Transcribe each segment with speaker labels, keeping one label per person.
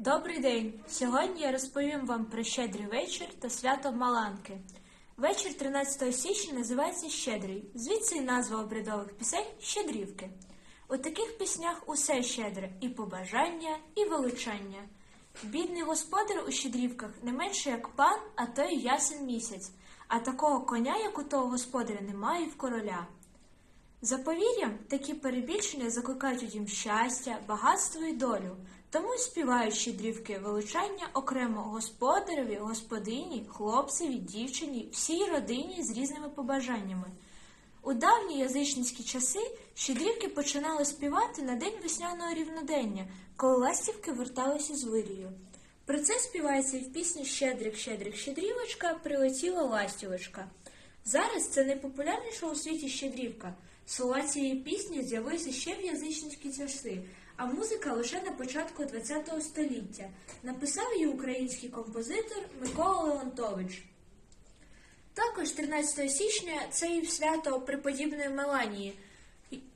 Speaker 1: Добрий день! Сьогодні я розповім вам про щедрий вечір та свято Маланки. Вечір 13 січня називається Щедрий, звідси і назва обрядових пісень Щедрівки. У таких піснях усе щедре і побажання, і величання. Бідний господар у щедрівках не менше як пан, а то й ясен місяць, а такого коня, як у того господаря, немає в короля. За повір'ям, такі перебільшення закликають у дім щастя, багатство і долю, тому й співають щедрівки величання окремо господареві, господині, хлопцеві, дівчині, всій родині з різними побажаннями. У давні язичницькі часи щедрівки починали співати на день весняного рівнодення, коли ластівки верталися з вирію. Про це співається і в пісні Щедрик, щедрик, щедрівочка, прилетіла ластівочка. Зараз це найпопулярніша у світі щедрівка. Слова цієї пісні з'явилися ще в язичницькі часи, а музика лише на початку ХХ століття. Написав її український композитор Микола Леонтович. Також 13 січня це і свято преподібної Меланії.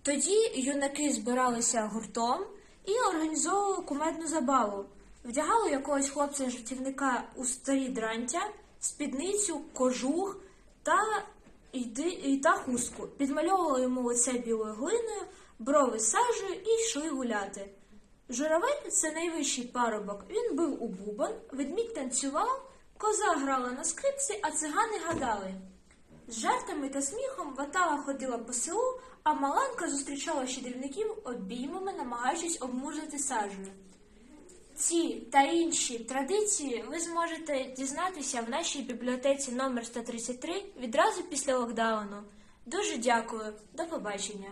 Speaker 1: Тоді юнаки збиралися гуртом і організовували кумедну забаву. Вдягали якогось хлопця-жартівника у старі дрантя, спідницю, кожух та, йди- і та хустку. Підмальовували йому лице білою глиною, брови сажею і йшли гуляти. Журавель це найвищий парубок. Він бив у бубон, ведмідь танцював, коза грала на скрипці, а цигани гадали. З жартами та сміхом ватага ходила по селу, а Маланка зустрічала щедрівників обіймами, намагаючись обмужити сажею. Ці та інші традиції ви зможете дізнатися в нашій бібліотеці номер 133 відразу після локдауну. Дуже дякую. До побачення.